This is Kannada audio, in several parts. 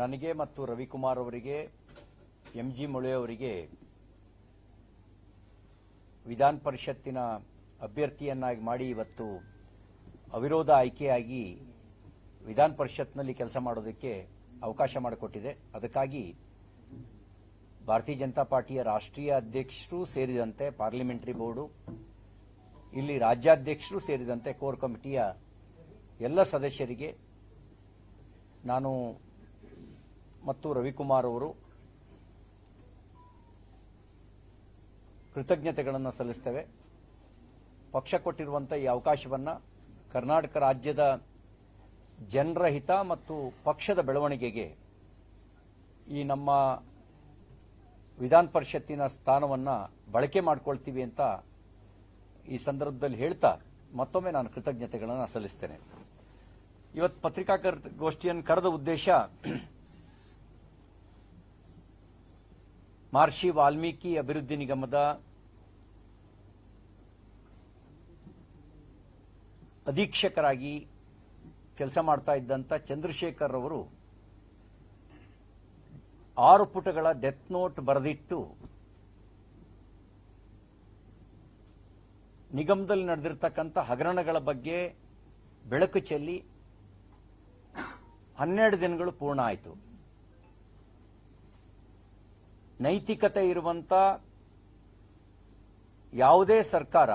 ನನಗೆ ಮತ್ತು ರವಿಕುಮಾರ್ ಅವರಿಗೆ ಎಂ ಜಿ ಅವರಿಗೆ ವಿಧಾನ ಪರಿಷತ್ತಿನ ಅಭ್ಯರ್ಥಿಯನ್ನಾಗಿ ಮಾಡಿ ಇವತ್ತು ಅವಿರೋಧ ಆಯ್ಕೆಯಾಗಿ ವಿಧಾನ ಪರಿಷತ್ನಲ್ಲಿ ಕೆಲಸ ಮಾಡೋದಕ್ಕೆ ಅವಕಾಶ ಮಾಡಿಕೊಟ್ಟಿದೆ. ಅದಕ್ಕಾಗಿ ಭಾರತೀಯ ಜನತಾ ಪಾರ್ಟಿಯ ರಾಷ್ಟ್ರೀಯ ಅಧ್ಯಕ್ಷರು ಸೇರಿದಂತೆ ಪಾರ್ಲಿಮೆಂಟರಿ ಬೋರ್ಡು, ಇಲ್ಲಿ ರಾಜ್ಯಾಧ್ಯಕ್ಷರು ಸೇರಿದಂತೆ ಕೋರ್ ಕಮಿಟಿಯ ಎಲ್ಲ ಸದಸ್ಯರಿಗೆ ನಾನು ಮತ್ತು ರವಿಕುಮಾರ್ ಅವರು ಕೃತಜ್ಞತೆಗಳನ್ನು ಸಲ್ಲಿಸ್ತೇವೆ. ಪಕ್ಷ ಕೊಟ್ಟಿರುವಂಥ ಈ ಅವಕಾಶವನ್ನು ಕರ್ನಾಟಕ ರಾಜ್ಯದ ಜನರ ಹಿತ ಮತ್ತು ಪಕ್ಷದ ಬೆಳವಣಿಗೆಗೆ ಈ ನಮ್ಮ ವಿಧಾನ ಪರಿಷತ್ತಿನ ಸ್ಥಾನವನ್ನು ಬಳಕೆ ಮಾಡಿಕೊಳ್ತೀವಿ ಅಂತ ಈ ಸಂದರ್ಭದಲ್ಲಿ ಹೇಳ್ತಾ ಮತ್ತೊಮ್ಮೆ ನಾನು ಕೃತಜ್ಞತೆಗಳನ್ನು ಸಲ್ಲಿಸ್ತೇನೆ. ಇವತ್ತು ಪತ್ರಿಕಾಗೋಷ್ಠಿಯನ್ನು ಕರೆದ ಉದ್ದೇಶ ಮಹರ್ಷಿ ವಾಲ್ಮೀಕಿ ಅಭಿವೃದ್ಧಿ ನಿಗಮದ ಅಧೀಕ್ಷಕರಾಗಿ ಕೆಲಸ ಮಾಡ್ತಾ ಇದ್ದಂಥ ಚಂದ್ರಶೇಖರ್ ಅವರು ಆರು ಪುಟಗಳ ಡೆತ್ ನೋಟ್ ಬರೆದಿಟ್ಟು ನಿಗಮದಲ್ಲಿ ನಡೆದಿರ್ತಕ್ಕಂಥ ಹಗರಣಗಳ ಬಗ್ಗೆ ಬೆಳಕು ಚೆಲ್ಲಿ ಹನ್ನೆರಡು ದಿನಗಳು ಪೂರ್ಣ ಆಯಿತು. ನೈತಿಕತೆ ಇರುವಂತ ಯಾವುದೇ ಸರ್ಕಾರ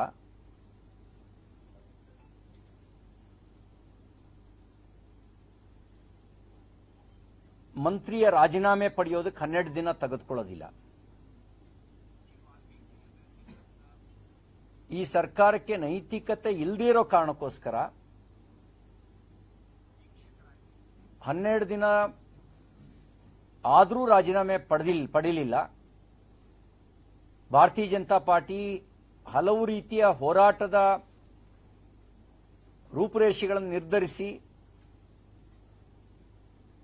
ಮಂತ್ರಿಯ ರಾಜೀನಾಮೆ ಪಡೆಯೋದಕ್ಕೆ ಹನ್ನೆರಡು ದಿನ ತೆಗೆದುಕೊಳ್ಳೋದಿಲ್ಲ. ಈ ಸರ್ಕಾರಕ್ಕೆ ನೈತಿಕತೆ ಇಲ್ದಿರೋ ಕಾರಣಕ್ಕೋಸ್ಕರ ಹನ್ನೆರಡು ದಿನ ಆದರೂ ರಾಜೀನಾಮೆ ಪಡೆದಿಲ್, ಪಡೀಲಿಲ್ಲ. ಭಾರತೀಯ ಜನತಾ ಪಾರ್ಟಿ ಹಲವು ರೀತಿಯ ಹೋರಾಟದ ರೂಪುರೇಷೆಗಳನ್ನು ನಿರ್ಧರಿಸಿ,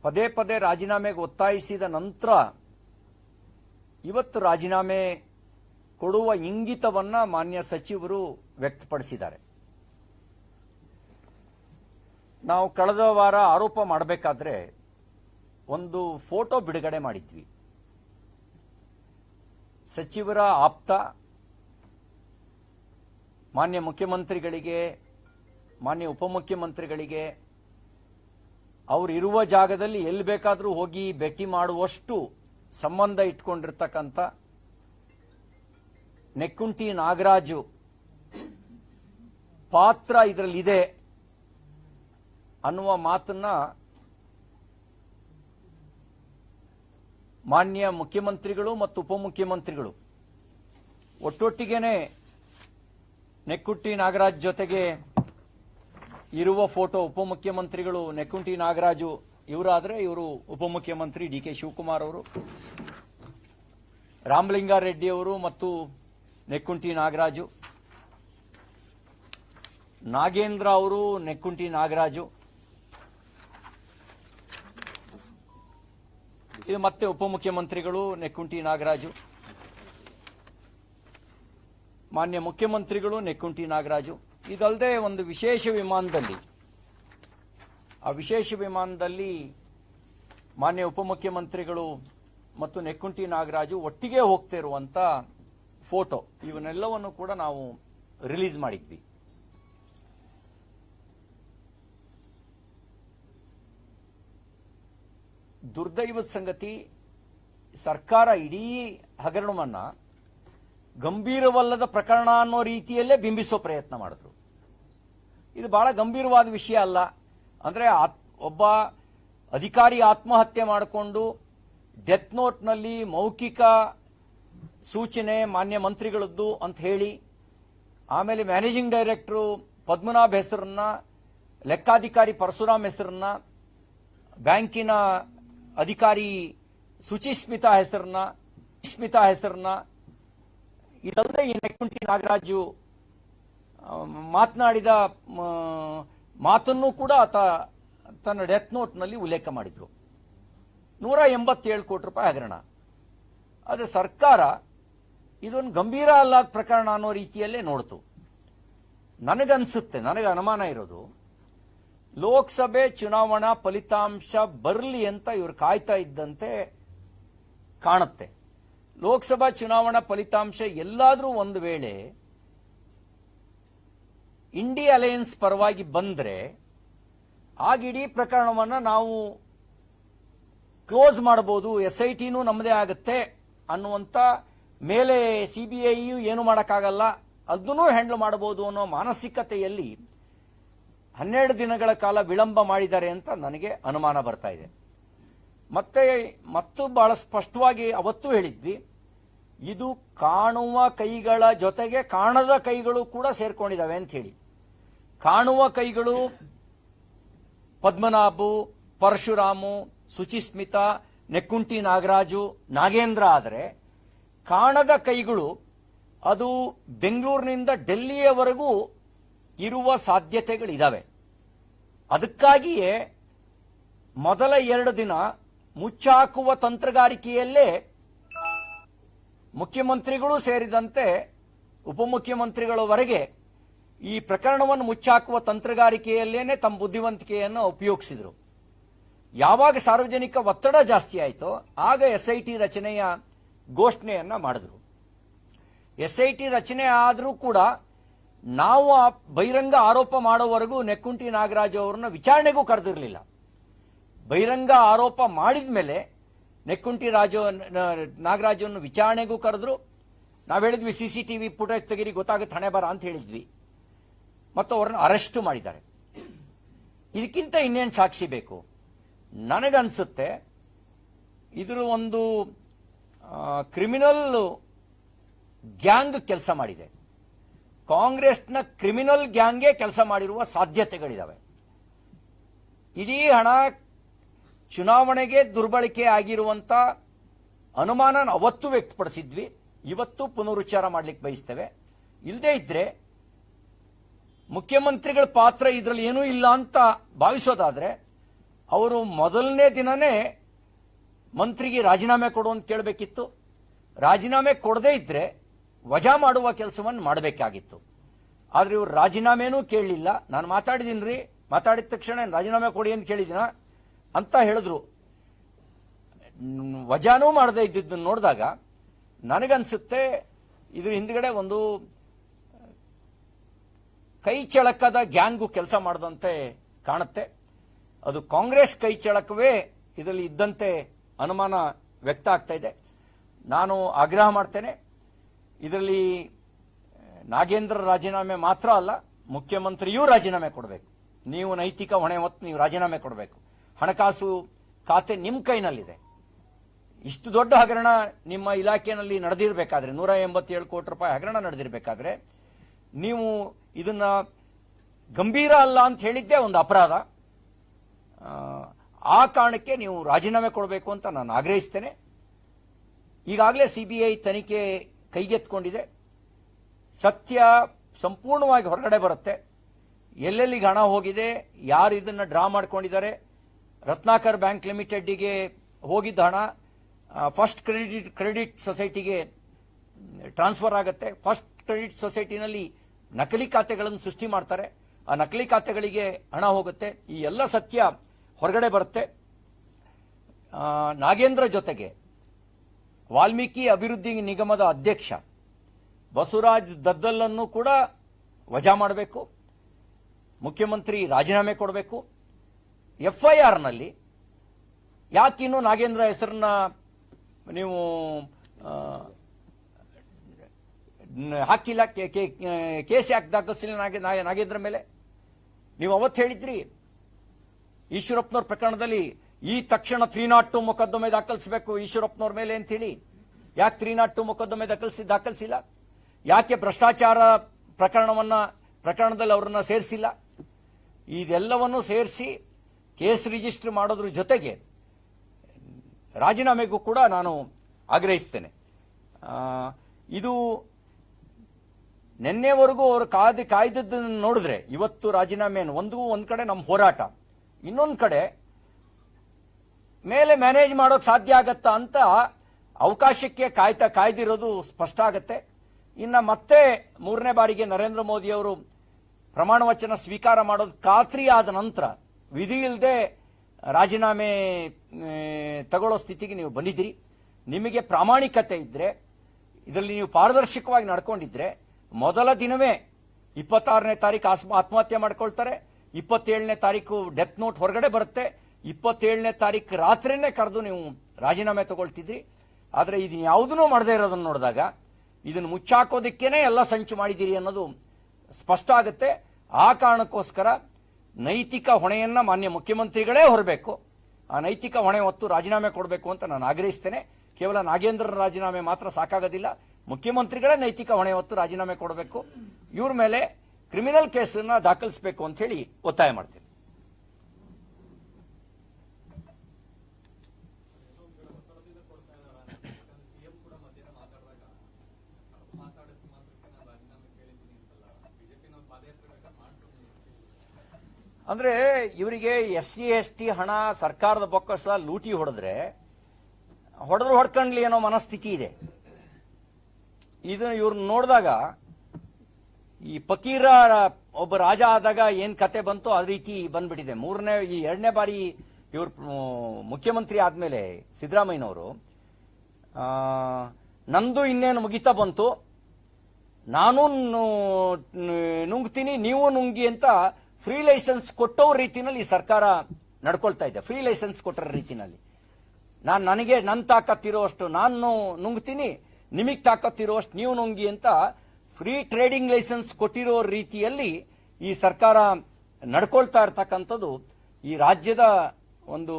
ಪದೇ ಪದೇ ರಾಜೀನಾಮೆಗೆ ಒತ್ತಾಯಿಸಿದ ನಂತರ ಇವತ್ತು ರಾಜೀನಾಮೆ ಕೊಡುವ ಇಂಗಿತವನ್ನು ಮಾನ್ಯ ಸಚಿವರು ವ್ಯಕ್ತಪಡಿಸಿದ್ದಾರೆ. ನಾವು ಕಳೆದ ವಾರ ಆರೋಪ ಮಾಡಬೇಕಾದ್ರೆ ಒಂದು ಫೋಟೋ ಬಿಡುಗಡೆ ಮಾಡಿದ್ವಿ. ಸಚಿವರ ಆಪ್ತ, ಮಾನ್ಯ ಮುಖ್ಯಮಂತ್ರಿಗಳಿಗೆ, ಮಾನ್ಯ ಉಪಮುಖ್ಯಮಂತ್ರಿಗಳಿಗೆ ಅವರಿರುವ ಜಾಗದಲ್ಲಿ ಎಲ್ಲಿ ಬೇಕಾದರೂ ಹೋಗಿ ಭೇಟಿ ಮಾಡುವಷ್ಟು ಸಂಬಂಧ ಇಟ್ಕೊಂಡಿರ್ತಕ್ಕಂಥ ನೆಕ್ಕುಂಟಿ ನಾಗರಾಜು ಪಾತ್ರ ಇದರಲ್ಲಿದೆ ಅನ್ನುವ ಮಾತನ್ನ ಮಾನ್ಯ ಮುಖ್ಯಮಂತ್ರಿಗಳು ಮತ್ತು ಉಪಮುಖ್ಯಮಂತ್ರಿಗಳು, ಒಟ್ಟೊಟ್ಟಿಗೆನೆ ನೆಕ್ಕುಂಟಿ ನಾಗರಾಜ್ ಜೊತೆಗೆ ಇರುವ ಫೋಟೋ ಉಪಮುಖ್ಯಮಂತ್ರಿಗಳು ನೆಕ್ಕುಂಟಿ ನಾಗರಾಜು ಇವರಾದರೆ ಇವರು ಉಪಮುಖ್ಯಮಂತ್ರಿ ಡಿ ಕೆ ಶಿವಕುಮಾರ್ ಅವರು, ರಾಮಲಿಂಗಾರೆಡ್ಡಿ ಅವರು ಮತ್ತು ನೆಕ್ಕುಂಟಿ ನಾಗರಾಜು, ನಾಗೇಂದ್ರ ಅವರು ನೆಕ್ಕುಂಟಿ ನಾಗರಾಜು ಇದು ಮತ್ತೆ ಉಪಮುಖ್ಯಮಂತ್ರಿಗಳು ನೆಕ್ಕುಂಟಿ ನಾಗರಾಜು. ಮಾನ್ಯ ಮುಖ್ಯಮಂತ್ರಿಗಳು ನೆಕ್ಕುಂಟಿ ನಾಗರಾಜು. ಇದಲ್ಲದೆ ಒಂದು ವಿಶೇಷ ವಿಮಾನದಲ್ಲಿ. ಆ ವಿಶೇಷ ವಿಮಾನದಲ್ಲಿ ಮಾನ್ಯ ಉಪಮುಖ್ಯಮಂತ್ರಿಗಳು ಮತ್ತು ನೆಕ್ಕುಂಟಿ ನಾಗರಾಜು ಒಟ್ಟಿಗೆ ಹೋಗ್ತಿರುವಂತ ಫೋಟೋ. ಇವನ್ನೆಲ್ಲವನ್ನು ಕೂಡ ನಾವು ರಿಲೀಸ್ ಮಾಡಿದ್ವಿ. ದುರ್ದೈವದ ಸಂಗತಿ ಸರ್ಕಾರ ಇಡೀ ಹಗರಣವನ್ನು ಗಂಭೀರವಲ್ಲದ ಪ್ರಕರಣ ಅನ್ನೋ ರೀತಿಯಲ್ಲೇ ಬಿಂಬಿಸೋ ಪ್ರಯತ್ನ ಮಾಡಿದ್ರು. ಇದು ಬಹಳ ಗಂಭೀರವಾದ ವಿಷಯ ಅಲ್ಲ. ಅಂದರೆ ಒಬ್ಬ ಅಧಿಕಾರಿ ಆತ್ಮಹತ್ಯೆ ಮಾಡಿಕೊಂಡು ಡೆತ್ ನೋಟ್ನಲ್ಲಿ ಮೌಖಿಕ ಸೂಚನೆ ಮಾನ್ಯ ಮಂತ್ರಿಗಳದ್ದು ಅಂತ ಹೇಳಿ, ಆಮೇಲೆ ಮ್ಯಾನೇಜಿಂಗ್ ಡೈರೆಕ್ಟ್ರು ಪದ್ಮನಾಭ್ ಹೆಸರನ್ನ, ಲೆಕ್ಕಾಧಿಕಾರಿ ಪರಶುರಾಮ್ ಹೆಸರನ್ನ, ಬ್ಯಾಂಕಿನ ಅಧಿಕಾರಿ ಸುಚಿಸ್ಮಿತ ಹೆಸರನ್ನ ಸ್ಮಿತಾ ಹೆಸರನ್ನ, ಇದಲ್ಲದೆ ಈ ನೆಕ್ಕುಂಟಿ ನಾಗರಾಜು ಮಾತನಾಡಿದ ಮಾತನ್ನು ಕೂಡ ಆತ ತನ್ನ ಡೆತ್ ನೋಟ್ನಲ್ಲಿ ಉಲ್ಲೇಖ ಮಾಡಿದ್ರು. ನೂರ ಎಂಬತ್ತೇಳು ಕೋಟಿ ರೂಪಾಯಿ ಹಗರಣ. ಆದರೆ ಸರ್ಕಾರ ಇದೊಂದು ಗಂಭೀರ ಅಲ್ಲಾದ ಪ್ರಕರಣ ಅನ್ನೋ ರೀತಿಯಲ್ಲೇ ನೋಡ್ತು. ನನಗನ್ಸುತ್ತೆ, ನನಗೆ ಅನುಮಾನ ಇರೋದು ಲೋಕಸಭೆ ಚುನಾವಣಾ ಫಲಿತಾಂಶ ಬರಲಿ ಅಂತ ಇವರು ಕಾಯ್ತಾ ಇದ್ದಂತೆ ಕಾಣುತ್ತೆ. ಲೋಕಸಭಾ ಚುನಾವಣಾ ಫಲಿತಾಂಶ ಎಲ್ಲಾದರೂ ಒಂದು ವೇಳೆ ಇಂಡಿ ಅಲಯನ್ಸ್ ಪರವಾಗಿ ಬಂದರೆ ಆಗ ಇಡೀ ಪ್ರಕರಣವನ್ನು ನಾವು ಕ್ಲೋಸ್ ಮಾಡಬಹುದು ಎಸ್ ಐ ಟಿನೂ ನಮ್ಮದೇ ಆಗುತ್ತೆ ಅನ್ನುವಂಥ ಮೇಲೆ ಸಿ ಬಿ ಐಯು ಏನು ಮಾಡೋಕ್ಕಾಗಲ್ಲ, ಅದನ್ನೂ ಹ್ಯಾಂಡಲ್ ಮಾಡಬಹುದು ಅನ್ನೋ ಮಾನಸಿಕತೆಯಲ್ಲಿ ಹನ್ನೆರಡು ದಿನಗಳ ಕಾಲ ವಿಳಂಬ ಮಾಡಿದ್ದಾರೆ ಅಂತ ನನಗೆ ಅನುಮಾನ ಬರ್ತಾ ಇದೆ. ಮತ್ತೆ ಮತ್ತು ಬಹಳ ಸ್ಪಷ್ಟವಾಗಿ ಅವತ್ತು ಹೇಳಿದ್ವಿ, ಇದು ಕಾಣುವ ಕೈಗಳ ಜೊತೆಗೆ ಕಾಣದ ಕೈಗಳು ಕೂಡ ಸೇರ್ಕೊಂಡಿದ್ದಾವೆ ಅಂತ ಹೇಳಿ. ಕಾಣುವ ಕೈಗಳು ಪದ್ಮನಾಭು, ಪರಶುರಾಮು, ಸುಚಿಸ್ಮಿತಾ, ನೆಕ್ಕುಂಟಿ ನಾಗರಾಜು, ನಾಗೇಂದ್ರ ಆದರೆ ಕಾಣದ ಕೈಗಳು ಅದು ಬೆಂಗಳೂರಿನಿಂದ ಡೆಲ್ಲಿಯವರೆಗೂ ಇರುವ ಸಾಧ್ಯತೆಗಳಿದ್ದಾವೆ ಅದಕ್ಕಾಗಿಯೇ ಮೊದಲ ಎರಡು ದಿನ ಮುಚ್ಚಾಕುವ ತಂತ್ರಗಾರಿಕೆಯಲ್ಲೇ ಮುಖ್ಯಮಂತ್ರಿಗಳು ಸೇರಿದಂತೆ ಉಪಮುಖ್ಯಮಂತ್ರಿಗಳವರೆಗೆ ಈ ಪ್ರಕರಣವನ್ನು ಮುಚ್ಚಾಕುವ ತಂತ್ರಗಾರಿಕೆಯಲ್ಲೇನೆ ತಮ್ಮ ಬುದ್ಧಿವಂತಿಕೆಯನ್ನು ಉಪಯೋಗಿಸಿದರು. ಯಾವಾಗ ಸಾರ್ವಜನಿಕ ಒತ್ತಡ ಜಾಸ್ತಿ ಆಯಿತೋ ಆಗ ಎಸ್ ಐ ಟಿ ರಚನೆಯ ಘೋಷಣೆಯನ್ನ ಮಾಡಿದ್ರು. ಎಸ್ ಐ ಟಿ ರಚನೆ ಆದರೂ ಕೂಡ ನಾವು ಆ ಬಹಿರಂಗ ಆರೋಪ ಮಾಡೋವರೆಗೂ ನೆಕ್ಕುಂಟಿ ನಾಗರಾಜ್ ಅವರನ್ನ ವಿಚಾರಣೆಗೂ ಕರೆದಿರಲಿಲ್ಲ. ಬಹಿರಂಗ ಆರೋಪ ಮಾಡಿದ ಮೇಲೆ ನೆಕ್ಕುಂಟಿ ರಾಜು ನಾಗರಾಜನ್ನು ವಿಚಾರಣೆಗೂ ಕರೆದ್ರು. ನಾವು ಹೇಳಿದ್ವಿ ಸಿ ಸಿ ಟಿವಿ ಫುಟೇಜ್ ತೆಗೀರಿ, ಗೊತ್ತಾಗುತ್ತೆ, ಹಣೆ ಬರ ಅಂತ ಹೇಳಿದ್ವಿ. ಮತ್ತು ಅವರನ್ನು ಅರೆಸ್ಟ್ ಮಾಡಿದ್ದಾರೆ. ಇದಕ್ಕಿಂತ ಇನ್ನೇನು ಸಾಕ್ಷಿ ಬೇಕು? ನನಗನ್ಸುತ್ತೆ, ಇದರ ಒಂದು ಕ್ರಿಮಿನಲ್ ಗ್ಯಾಂಗ್ ಕೆಲಸ ಮಾಡಿದೆ. ಕಾಂಗ್ರೆಸ್ನ ಕ್ರಿಮಿನಲ್ ಗ್ಯಾಂಗ್ಗೆ ಕೆಲಸ ಮಾಡಿರುವ ಸಾಧ್ಯತೆಗಳಿದಾವೆ. ಇಡೀ ಹಣ ಚುನಾವಣೆಗೆ ದುರ್ಬಳಕೆ ಆಗಿರುವಂತ ಅನುಮಾನ ಅವತ್ತು ವ್ಯಕ್ತಪಡಿಸಿದ್ವಿ. ಇವತ್ತು ಪುನರುಚ್ಚಾರ ಮಾಡ್ಲಿಕ್ಕೆ ಬಯಸ್ತೇವೆ. ಇಲ್ಲದೇ ಇದ್ರೆ ಮುಖ್ಯಮಂತ್ರಿಗಳ ಪಾತ್ರ ಇದರಲ್ಲಿ ಏನೂ ಇಲ್ಲ ಅಂತ ಭಾವಿಸೋದಾದ್ರೆ ಅವರು ಮೊದಲನೇ ದಿನನೇ ಮಂತ್ರಿಗೆ ರಾಜೀನಾಮೆ ಕೊಡು ಅಂತ ಕೇಳಬೇಕಿತ್ತು. ರಾಜೀನಾಮೆ ಕೊಡದೇ ಇದ್ರೆ ವಜಾ ಮಾಡುವ ಕೆಲಸವನ್ನು ಮಾಡಬೇಕಾಗಿತ್ತು. ಆದರೆ ಇವರು ರಾಜೀನಾಮೆನೂ ಕೇಳಲಿಲ್ಲ. ನಾನು ಮಾತಾಡಿದ್ದೀನಿ ಮಾತಾಡಿದ ತಕ್ಷಣ ರಾಜೀನಾಮೆ ಕೊಡಿ ಅಂತ ಕೇಳಿದಿನ ಅಂತ ಹೇಳಿದ್ರು. ವಜಾನೂ ಮಾಡದೇ ಇದ್ದಿದ್ದನ್ನು ನೋಡಿದಾಗ ನನಗನ್ಸುತ್ತೆ ಇದ್ರ ಹಿಂದ್ಗಡೆ ಒಂದು ಕೈ ಚಳಕದ ಗ್ಯಾಂಗು ಕೆಲಸ ಮಾಡದಂತೆ ಕಾಣುತ್ತೆ. ಅದು ಕಾಂಗ್ರೆಸ್ ಕೈ ಚಳಕವೇ ಇದರಲ್ಲಿ ಇದ್ದಂತೆ ಅನುಮಾನ ವ್ಯಕ್ತ ಆಗ್ತಾ ಇದೆ. ನಾನು ಆಗ್ರಹ ಮಾಡ್ತೇನೆ. ಇದರಲ್ಲಿ ನಾಗೇಂದ್ರ ರಾಜೀನಾಮೆ ಮಾತ್ರ ಅಲ್ಲ ಮುಖ್ಯಮಂತ್ರಿಯೂ ರಾಜೀನಾಮೆ ಕೊಡಬೇಕು. ನೀವು ನೈತಿಕ ಹೊಣೆ ಹೊತ್ತು ನೀವು ರಾಜೀನಾಮೆ ಕೊಡಬೇಕು. ಹಣಕಾಸು ಖಾತೆ ನಿಮ್ಮ ಕೈನಲ್ಲಿದೆ. ಇಷ್ಟು ದೊಡ್ಡ ಹಗರಣ ನಿಮ್ಮ ಇಲಾಖೆಯಲ್ಲಿ ನಡೆದಿರಬೇಕಾದ್ರೆ ನೂರ ಎಂಬತ್ತೇಳು ಕೋಟಿ ರೂಪಾಯಿ ಹಗರಣ ನಡೆದಿರಬೇಕಾದ್ರೆ ನೀವು ಇದನ್ನ ಗಂಭೀರ ಅಲ್ಲ ಅಂತ ಹೇಳಿದ್ದೇ ಒಂದು ಅಪರಾಧ. ಆ, ಕಾರಣಕ್ಕೆ ನೀವು ರಾಜೀನಾಮೆ ಕೊಡಬೇಕು ಅಂತ ನಾನು ಆಗ್ರಹಿಸ್ತೇನೆ. ಈಗಾಗಲೇ ಸಿಬಿಐ ತನಿಖೆ ಕೈಗೆತ್ಕೊಂಡಿದೆ ಸತ್ಯ ಸಂಪೂರ್ಣವಾಗಿ ಹೊರಗಡೆ ಬರುತ್ತೆ. ಎಲ್ಲೆಲ್ಲಿಗೆ ಹಣ ಹೋಗಿದೆ, ಯಾರು ಇದನ್ನು ಡ್ರಾ ಮಾಡ್ಕೊಂಡಿದ್ದಾರೆ, ರತ್ನಾಕರ್ ಬ್ಯಾಂಕ್ ಲಿಮಿಟೆಡ್ಗೆ ಹೋಗಿದ್ದ ಹಣ ಫಸ್ಟ್ ಕ್ರೆಡಿಟ್ ಕ್ರೆಡಿಟ್ ಸೊಸೈಟಿಗೆ ಟ್ರಾನ್ಸ್ಫರ್ ಆಗುತ್ತೆ. ಫಸ್ಟ್ ಕ್ರೆಡಿಟ್ ಸೊಸೈಟಿನಲ್ಲಿ ನಕಲಿ ಖಾತೆಗಳನ್ನು ಸೃಷ್ಟಿ ಮಾಡ್ತಾರೆ. ಆ ನಕಲಿ ಖಾತೆಗಳಿಗೆ ಹಣ ಹೋಗುತ್ತೆ. ಈ ಎಲ್ಲ ಸತ್ಯ ಹೊರಗಡೆ ಬರುತ್ತೆ. ನಾಗೇಂದ್ರ ಜೊತೆಗೆ ವಾಲ್ಮೀಕಿ ಅಭಿವೃದ್ಧಿ ನಿಗಮದ ಅಧ್ಯಕ್ಷ ಬಸವರಾಜ್ ದದ್ದಲನ್ನು ಕೂಡ ವಜಾ ಮಾಡಬೇಕು, ಮುಖ್ಯಮಂತ್ರಿ ರಾಜೀನಾಮೆ ಕೊಡಬೇಕು. ಎಫ್ಐಆರ್ನಲ್ಲಿ ಯಾಕಿನ್ನು ನಾಗೇಂದ್ರ ಹೆಸರನ್ನ ನೀವು ಹಾಕಿಲ್ಲ? ಕೇಸ್ ಯಾಕೆ ದಾಖಲಿಸಿಲ್ಲ ನಾಗೇಂದ್ರ ಮೇಲೆ? ನೀವು ಅವತ್ತು ಹೇಳಿದ್ರಿ, ಈಶ್ವರಪ್ಪನವ್ರ ಪ್ರಕರಣದಲ್ಲಿ ಈ ತಕ್ಷಣ ತ್ರೀ ನಾಟ್ ಟು ಮೊಕದ್ದಮೆ ದಾಖಲಿಸಬೇಕು. ಈಶ್ವರಪ್ಪನವ್ರ ಮೇಲೆ ಅಂತೇಳಿ. ಯಾಕೆ ತ್ರೀ ನಾಟ್ ಟು ಮೊಕದ್ದಮೆ ದಾಖಲಿಸಿ ದಾಖಲಿಸಿಲ್ಲ? ಯಾಕೆ ಭ್ರಷ್ಟಾಚಾರ ಪ್ರಕರಣವನ್ನ ಪ್ರಕರಣದಲ್ಲಿ ಅವರನ್ನ ಸೇರಿಸಿಲ್ಲ? ಇದೆಲ್ಲವನ್ನು ಸೇರಿಸಿ ಕೇಸ್ ರಿಜಿಸ್ಟರ್ ಮಾಡೋದ್ರ ಜೊತೆಗೆ ರಾಜೀನಾಮೆಗೂ ಕೂಡ ನಾನು ಆಗ್ರಹಿಸ್ತೇನೆ. ಇದು ನಿನ್ನೆವರೆಗೂ ಅವರು ಕಾಯ್ದು ಕಾಯ್ದದ್ದನ್ನು ನೋಡಿದ್ರೆ ಇವತ್ತು ರಾಜೀನಾಮೆ ಒಂದು ಒಂದ್ ಕಡೆ ನಮ್ಮ ಹೋರಾಟ. ಇನ್ನೊಂದು ಕಡೆ ಮೇಲೆ ಮ್ಯಾನೇಜ್ ಮಾಡೋಕೆ ಸಾಧ್ಯ ಆಗತ್ತಾ ಅಂತ ಅವಕಾಶಕ್ಕೆ ಕಾಯ್ತಾ ಕಾಯ್ದಿರೋದು ಸ್ಪಷ್ಟ ಆಗತ್ತೆ. ಇನ್ನ ಮತ್ತೆ ಮೂರನೇ ಬಾರಿಗೆ ನರೇಂದ್ರ ಮೋದಿ ಅವರು ಪ್ರಮಾಣ ವಚನ ಸ್ವೀಕಾರ ಮಾಡೋದು ಖಾತ್ರಿ ಆದ ನಂತರ ವಿಧಿ ಇಲ್ಲದೆ ರಾಜೀನಾಮೆ ತಗೊಳ್ಳೋ ಸ್ಥಿತಿಗೆ ನೀವು ಬಂದಿದ್ದೀರಿ. ನಿಮಗೆ ಪ್ರಾಮಾಣಿಕತೆ ಇದ್ದರೆ ಇದರಲ್ಲಿ ನೀವು ಪಾರದರ್ಶಕವಾಗಿ ನಡ್ಕೊಂಡಿದ್ರೆ ಮೊದಲ ದಿನವೇ ಇಪ್ಪತ್ತಾರನೇ ತಾರೀಕು ಆತ್ಮಹತ್ಯೆ ಮಾಡ್ಕೊಳ್ತಾರೆ. ಇಪ್ಪತ್ತೇಳನೇ ತಾರೀಕು ಡೆತ್ ನೋಟ್ ಹೊರಗಡೆ ಬರುತ್ತೆ. ಇಪ್ಪತ್ತೇಳನೇ ತಾರೀಕು ರಾತ್ರಿನೇ ಕರೆದು ನೀವು ರಾಜೀನಾಮೆ ತಗೊಳ್ತಿದ್ರಿ. ಆದರೆ ಇದನ್ನ ಯಾವುದನ್ನೂ ಮಾಡದೇ ಇರೋದನ್ನು ನೋಡಿದಾಗ ಇದನ್ನು ಮುಚ್ಚಾಕೋದಕ್ಕೇನೆ ಎಲ್ಲ ಸಂಚು ಮಾಡಿದ್ದೀರಿ ಅನ್ನೋದು ಸ್ಪಷ್ಟ ಆಗುತ್ತೆ. ಆ ಕಾರಣಕ್ಕೋಸ್ಕರ ನೈತಿಕ ಹೊಣೆಯನ್ನ ಮಾನ್ಯ ಮುಖ್ಯಮಂತ್ರಿಗಳೇ ಹೊರಬೇಕು. ಆ ನೈತಿಕ ಹೊಣೆ ಹೊತ್ತು ರಾಜೀನಾಮೆ ಕೊಡಬೇಕು ಅಂತ ನಾನು ಆಗ್ರಹಿಸ್ತೇನೆ. ಕೇವಲ ನಾಗೇಂದ್ರನ ರಾಜೀನಾಮೆ ಮಾತ್ರ ಸಾಕಾಗೋದಿಲ್ಲ. ಮುಖ್ಯಮಂತ್ರಿಗಳೇ ನೈತಿಕ ಹೊಣೆ ಹೊತ್ತು ರಾಜೀನಾಮೆ ಕೊಡಬೇಕು. ಇವ್ರ ಮೇಲೆ ಕ್ರಿಮಿನಲ್ ಕೇಸನ್ನು ದಾಖಲಿಸಬೇಕು ಅಂತ ಹೇಳಿ ಒತ್ತಾಯ ಮಾಡ್ತೀನಿ. ಅಂದ್ರೆ ಇವರಿಗೆ ಎಸ್ ಸಿ ಎಸ್ ಟಿ ಹಣ ಸರ್ಕಾರದ ಬೊಕ್ಕಸ ಲೂಟಿ ಹೊಡೆದ್ರೆ ಹೊಡೆದ್ರು ಹೊಡ್ಕೊಂಡ್ಲಿ ಅನ್ನೋ ಮನಸ್ಥಿತಿ ಇದೆ. ಇದು ಇವ್ರನ್ನ ನೋಡಿದಾಗ ಈ ಫಕೀರ ಒಬ್ಬ ರಾಜ ಆದಾಗ ಏನ್ ಕತೆ ಬಂತೋ ಅದ ರೀತಿ ಬಂದ್ಬಿಟ್ಟಿದೆ. ಮೂರನೇ, ಈ ಎರಡನೇ ಬಾರಿ ಇವರು ಮುಖ್ಯಮಂತ್ರಿ ಆದ್ಮೇಲೆ ಸಿದ್ದರಾಮಯ್ಯನವರು ನಂದು ಇನ್ನೇನು ಮುಗಿತಾ ಬಂತು, ನಾನು ನುಂಗ್ತೀನಿ, ನೀವು ನುಂಗಿ ಅಂತ ಫ್ರೀ ಲೈಸೆನ್ಸ್ ಕೊಟ್ಟೋ ರೀತಿನಲ್ಲಿ ಈ ಸರ್ಕಾರ ನಡ್ಕೊಳ್ತಾ ಇದೆ. ಫ್ರೀ ಲೈಸೆನ್ಸ್ ಕೊಟ್ಟರ ರೀತಿನಲ್ಲಿ. ನಾನು ನನಗೆ ನನ್ನ ತಾಕತ್ತಿರುವಷ್ಟು ನಾನು ನುಂಗ್ತೀನಿ, ನಿಮಗೆ ತಾಕತ್ತಿರುವಷ್ಟು ನೀವು ನುಂಗಿ ಅಂತ ಫ್ರೀ ಟ್ರೇಡಿಂಗ್ ಲೈಸೆನ್ಸ್ ಕೊಟ್ಟಿರೋ ರೀತಿಯಲ್ಲಿ ಈ ಸರ್ಕಾರ ನಡ್ಕೊಳ್ತಾ ಇರ್ತಕ್ಕಂಥದ್ದು ಈ ರಾಜ್ಯದ ಒಂದು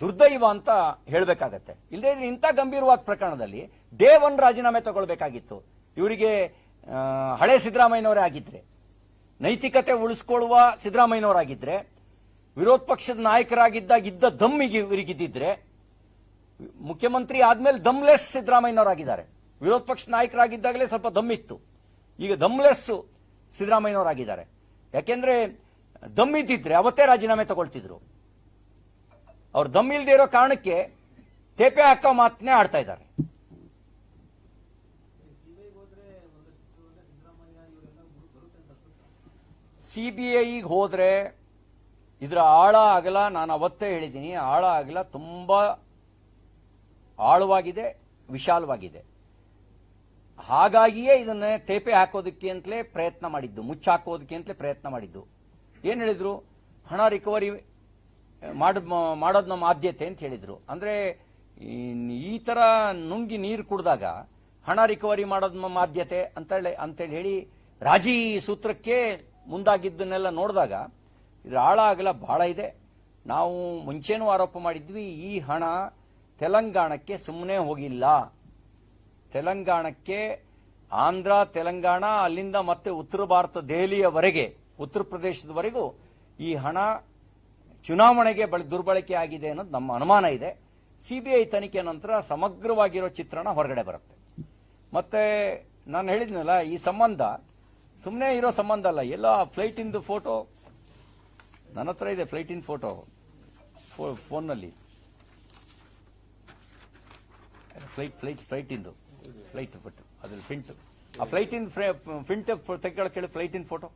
ದುರ್ದೈವ ಅಂತ ಹೇಳಬೇಕಾಗತ್ತೆ. ಇಲ್ಲದೇ ಇದ್ರೆ ಇಂಥ ಗಂಭೀರವಾದ ಪ್ರಕರಣದಲ್ಲಿ ದೇವನ್ ರಾಜೀನಾಮೆ ತಗೊಳ್ಬೇಕಾಗಿತ್ತು. ಇವರಿಗೆ ಹಳೆ ಸಿದ್ದರಾಮಯ್ಯನವರೇ ಆಗಿದ್ರೆ. ನೈತಿಕತೆ ಉಳಿಸ್ಕೊಳ್ಳುವ ಸಿದ್ದರಾಮಯ್ಯನವರಾಗಿದ್ರೆ, ವಿರೋಧ ಪಕ್ಷದ ನಾಯಕರಾಗಿದ್ದಾಗ ಇದ್ದ ದಮ್ಮಿಗೆ ಇವರಿಗಿದ್ದಿದ್ರೆ ಮುಖ್ಯಮಂತ್ರಿ ಆದ್ಮೇಲೆ ದಮ್ಲೆಸ್ ಸಿದ್ದರಾಮಯ್ಯನವರಾಗಿದ್ದಾರೆ. ವಿರೋಧ ಪಕ್ಷ ನಾಯಕರಾಗಿದ್ದಾಗಲೇ ಸ್ವಲ್ಪ ದಮ್ಮಿತ್ತು. ಈಗ ದಮ್ಲೆಸ್ ಸಿದ್ದರಾಮಯ್ಯನವರಾಗಿದ್ದಾರೆ. ಯಾಕೆಂದ್ರೆ ದಮ್ ಇದ್ದಿದ್ರೆ ಅವತ್ತೇ ರಾಜೀನಾಮೆ ತಗೊಳ್ತಿದ್ರು. ಅವ್ರು ದಮ್ ಇಲ್ದೇ ಇರೋ ಕಾರಣಕ್ಕೆ ತೇಪೆ ಹಾಕೋ ಮಾತನ್ನೇ ಆಡ್ತಾ ಇದ್ದಾರೆ. ಸಿಬಿಐಗೆ ಹೋದರೆ ಇದರ ಆಳ ಆಗಲ ನಾನು ಅವತ್ತೇ ಹೇಳಿದ್ದೀನಿ ಆಳ ಅಗಲ ತುಂಬ ಆಳವಾಗಿದೆ, ವಿಶಾಲವಾಗಿದೆ. ಹಾಗಾಗಿಯೇ ಇದನ್ನ ತೇಪೆ ಹಾಕೋದಕ್ಕೆ ಅಂತಲೇ ಪ್ರಯತ್ನ ಮಾಡಿದ್ದು ಮುಚ್ಚಾಕೋದಕ್ಕೆ ಅಂತಲೇ ಪ್ರಯತ್ನ ಮಾಡಿದ್ದು. ಏನು ಹೇಳಿದ್ರು? ಹಣ ರಿಕವರಿ ಮಾಡ ಮಾಡೋದು ನಮ್ಮ ಆದ್ಯತೆ ಅಂತ ಹೇಳಿದ್ರು. ಅಂದ್ರೆ ಈ- ಥರ ನುಂಗಿ ನೀರು ಕುಡಿದಾಗ ಹಣ ರಿಕವರಿ ಮಾಡೋದು ನಮ್ಮ ಆದ್ಯತೆ ಅಂತೇಳಿ ಅಂತೇಳಿ ಹೇಳಿ ರಾಜಿ ಸೂತ್ರಕ್ಕೆ ಮುಂದಾಗಿದ್ದನ್ನೆಲ್ಲ ನೋಡಿದಾಗ ಇದರ ಆಳ ಅಗಲ ಬಹಳ ಇದೆ. ನಾವು ಮುಂಚೆನೂ ಆರೋಪ ಮಾಡಿದ್ವಿ, ಈ ಹಣ ತೆಲಂಗಾಣಕ್ಕೆ ಸುಮ್ಮನೆ ಹೋಗಿಲ್ಲ. ತೆಲಂಗಾಣಕ್ಕೆ ಆಂಧ್ರ, ತೆಲಂಗಾಣ, ಅಲ್ಲಿಂದ ಮತ್ತೆ ಉತ್ತರ ಭಾರತ, ದೆಹಲಿಯವರೆಗೆ, ಉತ್ತರ ಪ್ರದೇಶದವರೆಗೂ ಈ ಹಣ ಚುನಾವಣೆಗೆ ಬಳ ದುರ್ಬಳಕೆ ಆಗಿದೆ ಅನ್ನೋದು ನಮ್ಮ ಅನುಮಾನ ಇದೆ. ಸಿಬಿಐ ತನಿಖೆ ನಂತರ ಸಮಗ್ರವಾಗಿರೋ ಚಿತ್ರಣ ಹೊರಗಡೆ ಬರುತ್ತೆ. ಮತ್ತೆ ನಾನು ಹೇಳಿದ್ನಲ್ಲ, ಈ ಸಂಬಂಧ ಸುಮ್ಮನೆ ಇರೋ ಸಂಬಂಧ ಅಲ್ಲ. ಎಲ್ಲ ಫ್ಲೈಟ್ ಫ್ಲೈಟಿಂದು ಫೋಟೋ. ನನ್ನ ಹತ್ರ ಇದೆ ಫ್ಲೈಟ್ ಇನ್ ಫೋಟೋ ಫೋನ್ನಲ್ಲಿ. ಫ್ಲೈಟ್ ಫ್ಲೈಟ್ ಫ್ಲೈಟಿಂದು. ಫ್ಲೈಟ್ ಬಟ್ ಅದ್ರಲ್ಲಿ ಪ್ರಿಂಟ್. ಆ ಫ್ಲೈಟ್ ಇನ್ ಪ್ರಿಂಟ್ ತೆಗೆಗಳ ಕೇಳಿ ಫ್ಲೈಟ್ ಇನ್ ಫೋಟೋ.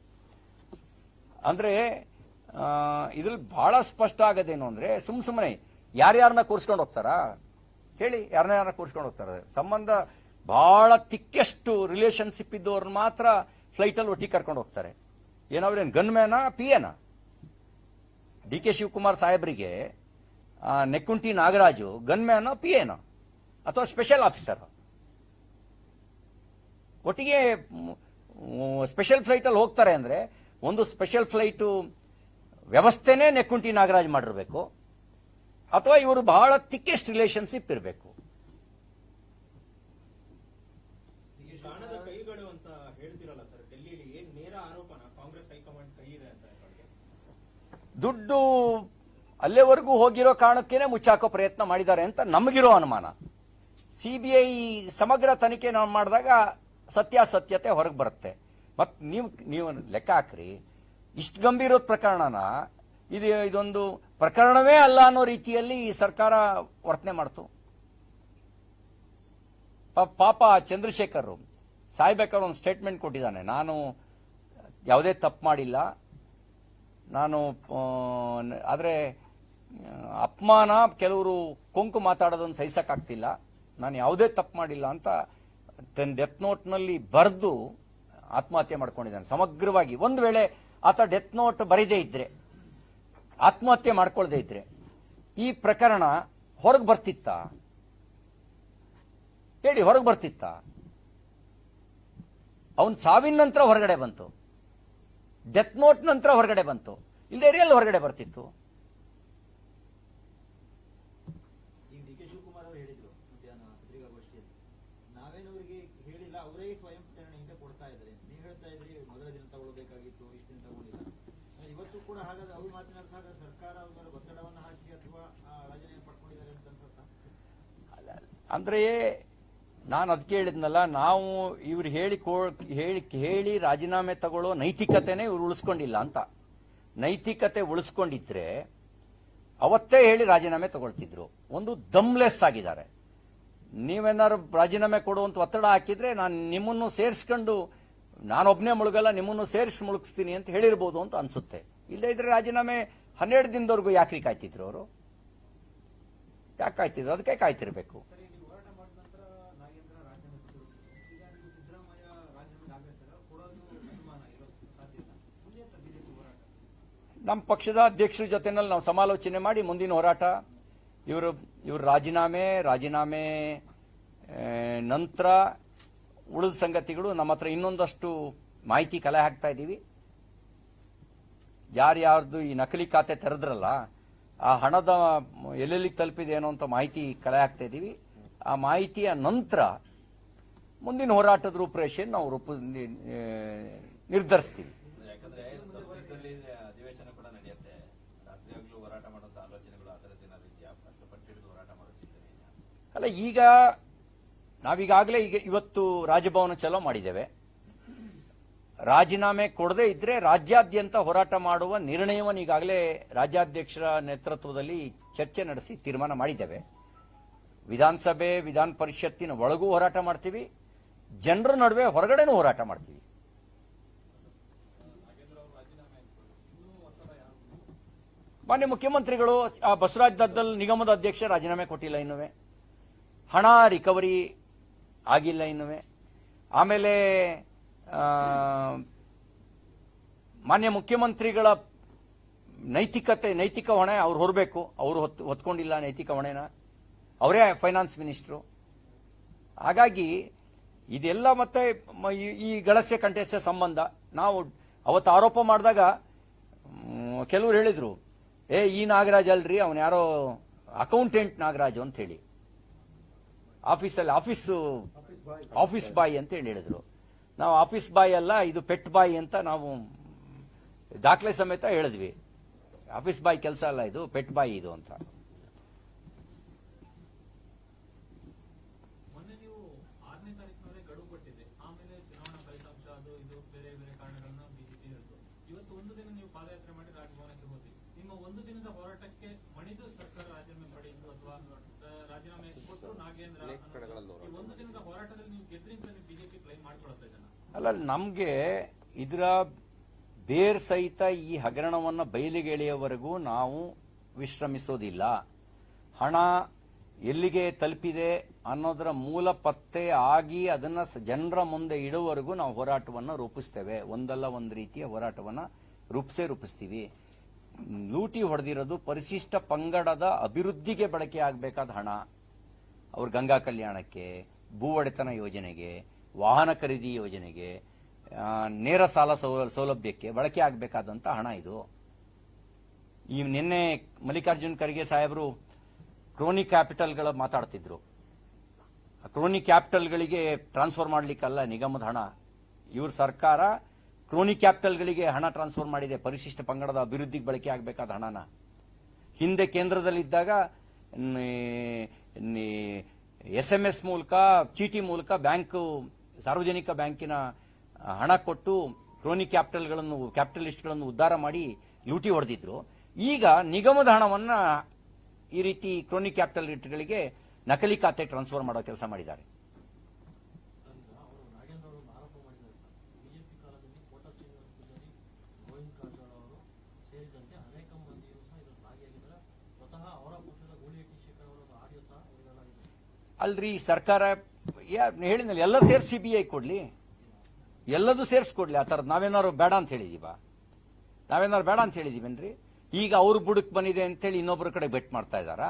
ಅಂದ್ರೆ ಆ, ಇದ್ರಲ್ಲಿ ಬಹಳ ಸ್ಪಷ್ಟ ಆಗೋದೇನು ಅಂದ್ರೆ ಸುಮ್ ಸುಮ್ಮನೆ ಯಾರ್ಯಾರನ್ನ ಕೂರಿಸ್ಕೊಂಡು ಹೋಗ್ತಾರಾ? ಹೇಳಿ ಯಾರನ್ನ ಯಾರನ್ನ ಕೂರಿಸ್ಕೊಂಡು ಹೋಗ್ತಾರೆ? ಸಂಬಂಧ ಬಹಳ ತಿಕ್ಕೆಷ್ಟು ರಿಲೇಶನ್ಶಿಪ್ ಇದ್ದವ್ರನ್ನ ಮಾತ್ರ ಫ್ಲೈಟ್ ಅಲ್ಲಿ ಒಟ್ಟಿಗೆ ಕರ್ಕೊಂಡು ಹೋಗ್ತಾರೆ. ಏನಾವ್ರೇನು ಗನ್ ಮ್ಯಾನ ಪಿ ಎನ ಡಿ ಕೆ ಶಿವಕುಮಾರ್ ಸಾಹೇಬರಿಗೆ ನೆಕ್ಕುಂಟಿ ನಾಗರಾಜು ಗನ್ ಮ್ಯಾನ ಪಿ ಎನ ಅಥವಾ ಸ್ಪೆಷಲ್ ಆಫೀಸರ್ ಒಟ್ಟಿಗೆ ಸ್ಪೆಷಲ್ ಫ್ಲೈಟ್ ಅಲ್ಲಿ ಹೋಗ್ತಾರೆ ಅಂದ್ರೆ, ಒಂದು ಸ್ಪೆಷಲ್ ಫ್ಲೈಟ್ ವ್ಯವಸ್ಥೆನೇ ನೆಕ್ಕುಂಟಿ ನಾಗರಾಜ್ ಮಾಡಿರಬೇಕು. ಅಥವಾ ಇವರು ಬಹಳ ತಿಕ್ಕೆಸ್ಟ್ ರಿಲೇಶನ್ಶಿಪ್ ಇರಬೇಕು ಈ ಶಾಣದ ಕೈಗಳು ಅಂತ ಹೇಳ್ತಿರಲ್ಲ ಸರ್ ಡೆಲ್ಲಿಲಿ ಏನ್ ನೇರ ಆರೋಪನ ಕಾಂಗ್ರೆಸ್ ಹೈಕಮಾಂಡ್ ಕೈ ಇದೆ ಅಂತ ಅನ್ಕೊಂಡೆ. ದುಡ್ಡು ಅಲ್ಲೇವರೆಗೂ ಹೋಗಿರೋ ಕಾರಣಕ್ಕೇನೆ ಮುಚ್ಚಾಕೋ ಪ್ರಯತ್ನ ಮಾಡಿದ್ದಾರೆ ಅಂತ ನಮಗಿರೋ ಅನುಮಾನ. ಸಿಬಿಐ ಸಮಗ್ರ ತನಿಖೆ ನಾವು ಮಾಡಿದಾಗ ಸತ್ಯಾಸತ್ಯತೆ ಹೊರಗೆ ಬರುತ್ತೆ. ಮತ್ತು ನೀವು ನೀವು ಲೆಕ್ಕ ಹಾಕ್ರಿ. ಇಷ್ಟು ಗಂಭೀರದ ಪ್ರಕರಣನ, ಇದು, ಇದೊಂದು ಪ್ರಕರಣವೇ ಅಲ್ಲ ಅನ್ನೋ ರೀತಿಯಲ್ಲಿ ಈ ಸರ್ಕಾರ ವರ್ತನೆ ಮಾಡ್ತು. ಪಾಪ ಚಂದ್ರಶೇಖರ್ ಸಾಯ್ಬೇಕಾದ್ರೆ ಒಂದು ಸ್ಟೇಟ್ಮೆಂಟ್ ಕೊಟ್ಟಿದ್ದಾನೆ. ನಾನು ಯಾವುದೇ ತಪ್ಪು ಮಾಡಿಲ್ಲ. ನಾನು ಆದರೆ, ಅಪಮಾನ, ಕೆಲವರು ಕೊಂಕು ಮಾತಾಡೋದನ್ನು ಸಹಿಸೋಕ್ಕಾಗ್ತಿಲ್ಲ. ನಾನು ಯಾವುದೇ ತಪ್ಪು ಮಾಡಿಲ್ಲ ಅಂತ ತನ್ನ ಡೆತ್ ನೋಟ್ನಲ್ಲಿ ಬರೆದು ಆತ್ಮಹತ್ಯೆ ಮಾಡ್ಕೊಂಡಿದ್ದಾನೆ. ಸಮಗ್ರವಾಗಿ ಒಂದು ವೇಳೆ ಆತ ಡೆತ್ ನೋಟ್ ಬರೀದೇ ಇದ್ರೆ, ಆತ್ಮಹತ್ಯೆ ಮಾಡ್ಕೊಳ್ಳದೇ ಇದ್ರೆ, ಈ ಪ್ರಕರಣ ಹೊರಗೆ ಬರ್ತಿತ್ತ? ಹೇಳಿ, ಹೊರಗೆ ಬರ್ತಿತ್ತ? ಅವನ್ ಸಾವಿನ ನಂತರ ಹೊರಗಡೆ ಬಂತು. ಡೆತ್ ನೋಟ್ ನಂತರ ಹೊರಗಡೆ ಬಂತು. ಇಲ್ಲದೆ ರಿಯಲ್ ಹೊರಗಡೆ ಬರ್ತಿತ್ತು? ಈಗ ಡಿ ಕೆ ಶಿವಕುಮಾರ್ ಅವರು ಹೇಳಿದ್ರು ಮಧ್ಯಾಹ್ನ ಪತ್ರಿಕಾಗೋಷ್ಠಿಯಲ್ಲಿ ನಾವೇನವರಿಗೆ ಹೇಳಿಲ್ಲ ಅವರೇ ಸ್ವಯಂ ಪ್ರೇರಣೆಯಿಂದ ಕೊಡ್ತಾ ಇದ್ದಾರೆ. ನೀವು ಹೇಳ್ತಾ ಇದ್ರಿ ಮೊದಲ ದಿನ ತಗೊಳ್ಬೇಕಾಗಿತ್ತು ಇಷ್ಟು ದಿನ ತಗೊಂಡಿಲ್ಲ. ಅಂದ್ರೆ ನಾನು ಅದಕ್ಕೆ ಹೇಳಿದ್ನಲ್ಲ ನಾವು ಇವ್ರು ಹೇಳಿ ಹೇಳಿ ಹೇಳಿ ರಾಜೀನಾಮೆ ತಗೊಳ್ಳೋ ನೈತಿಕತೆನೇ ಇವ್ರು ಉಳಿಸ್ಕೊಂಡಿಲ್ಲ ಅಂತ. ನೈತಿಕತೆ ಉಳಿಸ್ಕೊಂಡಿದ್ರೆ ಅವತ್ತೇ ಹೇಳಿ ರಾಜೀನಾಮೆ ತಗೊಳ್ತಿದ್ರು. ಒಂದು ದಮ್ಲೆಸ್ ಆಗಿದ್ದಾರೆ. ನೀವೇನಾದ್ರು ರಾಜೀನಾಮೆ ಕೊಡುವಂತ ಒತ್ತಡ ಹಾಕಿದ್ರೆ ನಾನು ನಿಮ್ಮನ್ನು ಸೇರಿಸ್ಕೊಂಡು ನಾನೊಬ್ನೇ ಮುಳುಗಲ್ಲ, ನಿಮ್ಮನ್ನು ಸೇರಿಸಿ ಮುಳುಗಿಸ್ತೀನಿ ಅಂತ ಹೇಳಿರ್ಬೋದು ಅಂತ ಅನ್ಸುತ್ತೆ. ಇಲ್ಲದೇ ಇದ್ರೆ ರಾಜೀನಾಮೆ ಹನ್ನೆರಡು ದಿನದವರೆಗೂ ಯಾಕ್ರಿ ಕಾಯ್ತಿದ್ರು ಅವರು? ಯಾಕೆ ಕಾಯ್ತಿದ್ರು? ಅದಕ್ಕೆ ಕಾಯ್ತಿರ್ಬೇಕು. ನಮ್ಮ ಪಕ್ಷದ ಅಧ್ಯಕ್ಷರ ಜೊತೆನಲ್ಲಿ ನಾವು ಸಮಾಲೋಚನೆ ಮಾಡಿ ಮುಂದಿನ ಹೋರಾಟ. ಇವರು ಇವರು ರಾಜೀನಾಮೆ ರಾಜೀನಾಮೆ ನಂತರ ಉಳಿದ ಸಂಗತಿಗಳು ನಮ್ಮ ಹತ್ರ ಇನ್ನೊಂದಷ್ಟು ಮಾಹಿತಿ ಕಲೆ ಹಾಕ್ತಾ ಇದ್ದೀವಿ. ಯಾರ್ಯಾರ್ದು ಈ ನಕಲಿ ಖಾತೆ ತೆರೆದ್ರಲ್ಲ, ಆ ಹಣದ ಎಲ್ಲೆಲ್ಲಿ ತಲುಪಿದೆ ಏನೋ ಅಂತ ಮಾಹಿತಿ ಕಲೆ ಹಾಕ್ತಾ ಇದ್ದೀವಿ. ಆ ಮಾಹಿತಿಯ ನಂತರ ಮುಂದಿನ ಹೋರಾಟದ ರೂಪುರೇಷೆಯನ್ನು ನಾವು ರೂಪ ನಿರ್ಧರಿಸ್ತೀವಿ. ಅಲ್ಲ, ಈಗ ನಾವೀಗಾಗಲೇ ಈಗ ಇವತ್ತು ರಾಜಭವನ ಚಲೋ ಮಾಡಿದ್ದೇವೆ. ರಾಜೀನಾಮೆ ಕೊಡದೇ ಇದ್ರೆ ರಾಜ್ಯಾದ್ಯಂತ ಹೋರಾಟ ಮಾಡುವ ನಿರ್ಣಯವನ್ನು ಈಗಾಗಲೇ ರಾಜ್ಯಾಧ್ಯಕ್ಷರ ನೇತೃತ್ವದಲ್ಲಿ ಚರ್ಚೆ ನಡೆಸಿ ತೀರ್ಮಾನ ಮಾಡಿದ್ದೇವೆ. ವಿಧಾನಸಭೆ, ವಿಧಾನ ಪರಿಷತ್ತಿನ ಒಳಗೂ ಹೋರಾಟ ಮಾಡ್ತೀವಿ. ಜನರ ನಡುವೆ ಹೊರಗಡೆನೂ ಹೋರಾಟ ಮಾಡ್ತೀವಿ. ಮಾನ್ಯ ಮುಖ್ಯಮಂತ್ರಿಗಳು, ಆ ಬಸವರಾಜ್ ದದ್ದಲ್ ನಿಗಮದ ಅಧ್ಯಕ್ಷ ರಾಜೀನಾಮೆ ಕೊಟ್ಟಿಲ್ಲ ಇನ್ನುವೆ. ಹಣ ರಿಕವರಿ ಆಗಿಲ್ಲ ಇನ್ನುವೆ. ಆಮೇಲೆ ಮಾನ್ಯ ಮುಖ್ಯಮಂತ್ರಿಗಳ ನೈತಿಕತೆ, ನೈತಿಕ ಹೊಣೆ ಅವ್ರು ಹೊರಬೇಕು. ಅವರು ಹೊತ್ತು ಹೊತ್ಕೊಂಡಿಲ್ಲ ನೈತಿಕ ಹೊಣೆನ. ಅವರೇ ಫೈನಾನ್ಸ್ ಮಿನಿಸ್ಟ್ರು ಹಾಗಾಗಿ, ಇದೆಲ್ಲ ಮತ್ತೆ ಈ- ಗಳಸ್ಯ ಕಂಠಸ್ಯ ಸಂಬಂಧ. ನಾವು ಅವತ್ತು ಆರೋಪ ಮಾಡಿದಾಗ ಕೆಲವರು ಹೇಳಿದ್ರು, ಏ, ಈ ನಾಗರಾಜ್ ಅಲ್ರಿ, ಅವನು ಯಾರೋ ಅಕೌಂಟೆಂಟ್ ನಾಗರಾಜು ಅಂತ ಹೇಳಿ. ಆಫೀಸಲ್ಲಿ ಆಫೀಸು ಆಫೀಸ್ ಬಾಯ್ ಅಂತ ಹೇಳಿ ಹೇಳಿದ್ರು. ನಾವು ಆಫೀಸ್ ಬಾಯ್ ಅಲ್ಲ ಇದು ಪೆಟ್ ಬಾಯ್ ಅಂತ ನಾವು ದಾಖಲೆ ಸಮೇತ ಹೇಳಿದ್ವಿ. ಆಫೀಸ್ ಬಾಯ್ ಕೆಲಸ ಅಲ್ಲ ಇದು ಪೆಟ್ ಬಾಯ್ ಇದು ಅಂತ ಮೊನ್ನೆ ನೀವು ಆರನೇ ತಾರೀಕಿನವರೆಗೆ ಗಡುವು ಕೊಟ್ಟಿದೆ ಆಮೇಲೆ ಚುನಾವಣಾ ಫಲಿತಾಂಶ ಅದು ಇದು ಬೇರೆ ಬೇರೆ ಕಾರಣಗಳನ್ನ ಬಿಜೆಪಿ ಹೇಳ್ತು ಇವತ್ತು ಒಂದು ದಿನ ನೀವು ಪಾದಯಾತ್ರೆ ಮಾಡಿ ರಾಜಭವನಕ್ಕೆ ಹೋದ್ರಿ ನಿಮ್ಮ ಒಂದು ದಿನದ ಹೋರಾಟಕ್ಕೆ ಮಣಿದು ಸರ್ಕಾರ ರಾಜೀನಾಮೆ ಪಡೆಯಿತು ಅಥವಾ ಆ, ರಾಜೀನಾಮೆ ಕೊಟ್ಟು ನಾಗೇಂದ್ರ ಅನ್ನೋದು. ಈ ಒಂದು ದಿನದ ಹೋರಾಟದಲ್ಲಿ ನೀವು ಗೆದ್ರಿ ಅಂತ ನೀವು ಬಿಜೆಪಿ ಕ್ಲೈಮ್ ಮಾಡ್ಕೊಳ್ತಾ ನಮಗೆ ಇದರ ಬೇರ್ ಸಹಿತ ಈ ಹಗರಣವನ್ನು ಬಯಲಿಗೆ ಎಳೆಯುವವರೆಗೂ ನಾವು ವಿಶ್ರಮಿಸೋದಿಲ್ಲ. ಹಣ ಎಲ್ಲಿಗೆ ತಲುಪಿದೆ ಅನ್ನೋದರ ಮೂಲ ಪತ್ತೆ ಆಗಿ ಅದನ್ನ ಜನರ ಮುಂದೆ ಇಡುವವರೆಗೂ ನಾವು ಹೋರಾಟವನ್ನು ರೂಪಿಸ್ತೇವೆ. ಒಂದಲ್ಲ ಒಂದು ರೀತಿಯ ಹೋರಾಟವನ್ನು ರೂಪಿಸೇ ರೂಪಿಸ್ತೀವಿ. ಲೂಟಿ ಹೊಡೆದಿರೋದು ಪರಿಶಿಷ್ಟ ಪಂಗಡದ ಅಭಿವೃದ್ಧಿಗೆ ಬಳಕೆ ಆಗಬೇಕಾದ ಹಣ. ಅವ್ರ ಗಂಗಾ ಕಲ್ಯಾಣಕ್ಕೆ ಭೂ ಒಡೆತನ ಯೋಜನೆಗೆ ವಾಹನ ಖರೀದಿ ಯೋಜನೆಗೆ ನೇರ ಸಾಲ ಸೌಲಭ್ಯಕ್ಕೆ ಬಳಕೆ ಆಗಬೇಕಾದಂತ ಹಣ ಇದು. ಈ ನಿನ್ನೆ ಮಲ್ಲಿಕಾರ್ಜುನ್ ಖರ್ಗೆ ಸಾಹೇಬರು ಕ್ರೋನಿ ಕ್ಯಾಪಿಟಲ್ಗಳ ಮಾತಾಡ್ತಿದ್ರು. ಕ್ರೋನಿ ಕ್ಯಾಪಿಟಲ್ಗಳಿಗೆ ಟ್ರಾನ್ಸ್ಫರ್ ಮಾಡಲಿಕ್ಕಲ್ಲ ನಿಗಮದ ಹಣ. ಇವ್ರ ಸರ್ಕಾರ ಕ್ರೋನಿ ಕ್ಯಾಪಿಟಲ್ಗಳಿಗೆ ಹಣ ಟ್ರಾನ್ಸ್ಫರ್ ಮಾಡಿದೆ, ಪರಿಶಿಷ್ಟ ಪಂಗಡದ ಅಭಿವೃದ್ಧಿಗೆ ಬಳಕೆ ಆಗಬೇಕಾದ ಹಣನ. ಹಿಂದೆ ಕೇಂದ್ರದಲ್ಲಿದ್ದಾಗ ಎಸ್ ಎಂ ಎಸ್ ಮೂಲಕ, ಚೀಟಿ ಮೂಲಕ ಬ್ಯಾಂಕ್ ಸಾರ್ವಜನಿಕ ಬ್ಯಾಂಕಿನ ಹಣ ಕೊಟ್ಟು ಕ್ರೋನಿ ಕ್ಯಾಪಿಟಲಿಸ್ಟ್ಗಳನ್ನು ಉದ್ಧಾರ ಮಾಡಿ ಲೂಟಿ ಹೊಡೆದಿದ್ರು. ಈಗ ನಿಗಮದ ಹಣವನ್ನು ಈ ರೀತಿ ಕ್ರೋನಿ ಕ್ಯಾಪಿಟಲ್ ರೇಟ್ಗಳಿಗೆ ನಕಲಿ ಖಾತೆ ಟ್ರಾನ್ಸ್ಫರ್ ಮಾಡೋ ಕೆಲಸ ಮಾಡಿದ್ದಾರೆ. ಅಲ್ರಿ ಸರ್ಕಾರ ಹೇಳಿದ್ನಲ್ಲ, ಎಲ್ಲ ಸೇರಿಸಿ ಸಿ ಬಿ ಐ ಕೊಡ್ಲಿ. ಎಲ್ಲದೂ ಸೇರಿಸ್ಕೊಡ್ಲಿ, ಆ ಥರದ್ದು ನಾವೇನಾದ್ರು ಬೇಡ ಅಂತ ಹೇಳಿದೀವ? ನಾವೇನಾದ್ರು ಬೇಡ ಅಂತ ಹೇಳಿದೀವೇನ್ರಿ? ಈಗ ಅವ್ರ ಬುಡಕ್ ಬಂದಿದೆ ಅಂತೇಳಿ ಇನ್ನೊಬ್ಬರ ಕಡೆ ಬೆಟ್ ಮಾಡ್ತಾ ಇದ್ದಾರಾ?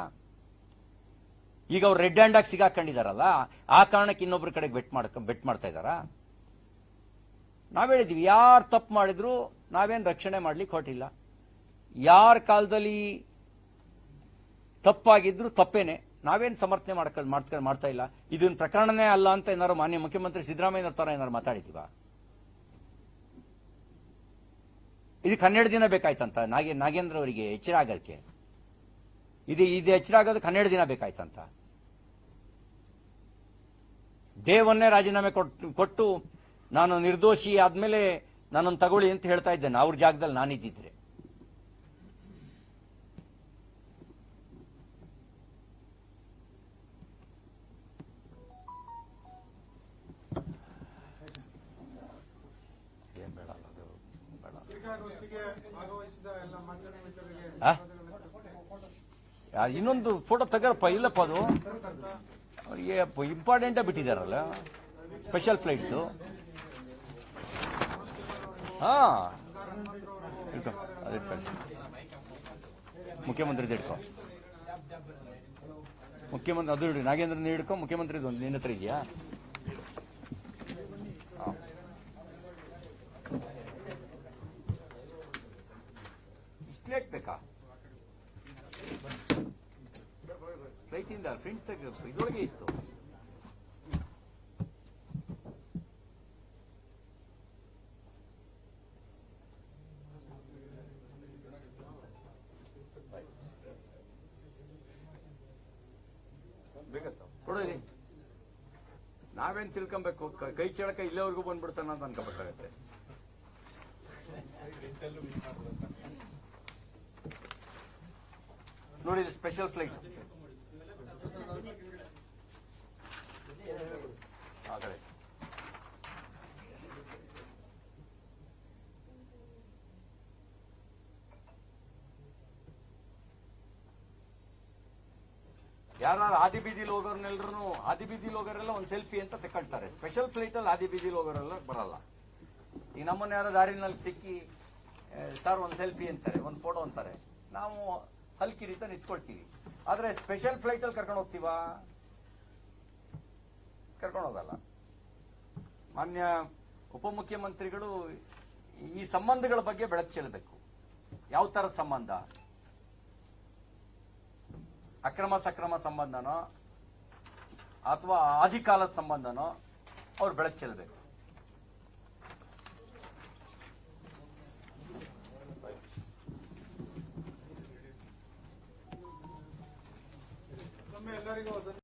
ಈಗ ಅವ್ರು ರೆಡ್ ಹ್ಯಾಂಡ್ ಆಗಿ ಸಿಗಾಕೊಂಡಿದಾರಲ್ಲ, ಆ ಕಾರಣಕ್ಕೆ ಇನ್ನೊಬ್ಬರ ಕಡೆ ಬೆಟ್ ಮಾಡ್ಕ, ಬೆಟ್ ಮಾಡ್ತಾ ಇದ್ದಾರಾ? ನಾವ್ ಹೇಳಿದೀವಿ, ಯಾರು ತಪ್ಪು ಮಾಡಿದ್ರು ನಾವೇನ್ ರಕ್ಷಣೆ ಮಾಡ್ಲಿಕ್ಕೆ ಹೊರಟಿಲ್ಲ. ಯಾರ ಕಾಲದಲ್ಲಿ ತಪ್ಪಾಗಿದ್ರು ತಪ್ಪೇನೆ. ನಾವೇನ್ ಸಮರ್ಥನೆ ಮಾಡ್ಕೊಂಡು ಮಾಡ್ಕೊಂಡು ಮಾಡ್ತಾ ಇಲ್ಲ? ಇದನ್ನ ಪ್ರಕರಣನೇ ಅಲ್ಲ ಅಂತ ಏನಾರು ಮಾನ್ಯ ಮುಖ್ಯಮಂತ್ರಿ ಸಿದ್ದರಾಮಯ್ಯ ತರ ಏನಾರು ಮಾತಾಡಿದೀವ? ಇದಕ್ಕೆ ಹನ್ನೆರಡು ದಿನ ಬೇಕಾಯ್ತಂತ ನಾಗೇ ನಾಗೇಂದ್ರ ಅವರಿಗೆ ಎಚ್ಚರ ಆಗೋದಕ್ಕೆ ಇದು ಇದು ಎಚ್ಚರ ಆಗೋದಕ್ಕೆ ಹನ್ನೆರಡು ದಿನ ಬೇಕಾಯ್ತಂತ? ದೇವನ್ನೇ ರಾಜೀನಾಮೆ ಕೊಟ್ಟು ಕೊಟ್ಟು ನಾನು ನಿರ್ದೋಷಿ ಆದ್ಮೇಲೆ ನನ್ನನ್ನು ತಗೊಳ್ಳಿ ಅಂತ ಹೇಳ್ತಾ ಇದ್ದೇನೆ. ಅವ್ರ ಜಾಗದಲ್ಲಿ ನಾನಿದ್ದಿದ್ರೆ ಏನ್ ಬೇಡ ಅಲ್ಲ ಅದು ಬೇಡ ಪತ್ರಿಕಾಗೋಷ್ಠಿಗೆ ಭಾಗವಹಿಸಿದ ಎಲ್ಲ ಮಾಧ್ಯಮ ಮಿತ್ರರಿಗೆ ಆ? ಯಾ- ಇನ್ನೊಂದು ಫೋಟೋ ತಗರಪ್ಪ ಇಲ್ಲಪ್ಪ ಅದು? ಅವ್ರಿಗೆ ಇಂಪಾರ್ಟೆಂಟೇ ಬಿಟ್ಟಿದಾರಲ್ಲ ಸ್ಪೆಷಲ್ ಫ್ಲೈಟ್ದು ಹಾ. ಇಟ್ಕೊ, ಇಟ್ಕೊಳ್ಳಿ. ಮುಖ್ಯಮಂತ್ರಿ ಹಿಡ್ಕೊ ಮುಖ್ಯಮಂತ್ರಿ ಅದು ಹಿಡಿ ನಾಗೇಂದ್ರ ಹಿಡ್ಕೊ ಮುಖ್ಯಮಂತ್ರಿ ಒಂದು ನಿನ್ನ ಹತ್ರ ಇದೆಯಾ? ಇಷ್ಟು ಲೇಟ್ ಬೇಕಾ ಇಂದ ಪ್ರಿಂಟ್ ತೆಗೆ ಇದೊಳಗೆ ಇತ್ತು ನಾವೇನ್ ತಿಳ್ಕೊಬೇಕು? ಕೈ ಚಳಕ ಇಲ್ಲಿವರೆಗೂ ಬಂದ್ಬಿಡ್ತಾನ ಅಂತ ಅನ್ಕೋಬೇಕಾಗತ್ತೆ. ನೋಡಿ, ಇದು ಸ್ಪೆಷಲ್ ಫ್ಲೈಟ್ ಯಾರು ಆದಿ ಬೀದಿಲಿ ಹೋಗೋರ್ನೆಲ್ರು ಆದಿ ಬೀದಿಲಿ ಹೋಗೋರೆಲ್ಲ ಒಂದು ಸೆಲ್ಫಿ ಅಂತ ತಕೊಳ್ತಾರೆ ಸ್ಪೆಷಲ್ ಫ್ಲೈಟ್ ಅಲ್ಲಿ ಆದಿ ಬೀದಿಲಿ ಹೋಗೋರೆಲ್ಲ ಬರಲ್ಲ. ಈಗ ನಮ್ಮನ್ನ ಯಾರೋ ದಾರಿನಲ್ಲಿ ಸಿಕ್ಕಿ ಸರ್ ಒಂದು ಸೆಲ್ಫಿ ಅಂತಾರೆ, ಒಂದು ಫೋಟೋ ಅಂತಾರೆ. ನಾವು ಹಲ್ಕಿರಿತ ನಿಂತ್ಕೊಳ್ತೀವಿ. ಆದ್ರೆ ಸ್ಪೆಷಲ್ ಫ್ಲೈಟ್ ಅಲ್ಲಿ ಕರ್ಕೊಂಡು ಹೋಗ್ತೀವಾ? ಕರ್ಕೊಂಡು ಹೋಗಲ್ಲ. ಮಾನ್ಯ ಉಪಮುಖ್ಯಮಂತ್ರಿಗಳು ಈ ಸಂಬಂಧಗಳ ಬಗ್ಗೆ ಬೆಳಕು ಚೆಲ್ಲಬೇಕು. ಯಾವ ತರ ಸಂಬಂಧ? ಅಕ್ರಮ ಸಕ್ರಮ ಸಂಬಂಧನೋ ಅಥವಾ ಆದಿಕಾಲದ ಸಂಬಂಧನೋ ಅವ್ರು ಬೆಳಕು ಚೆಲ್ಲಬೇಕು. Allah'ım ellerin olsun.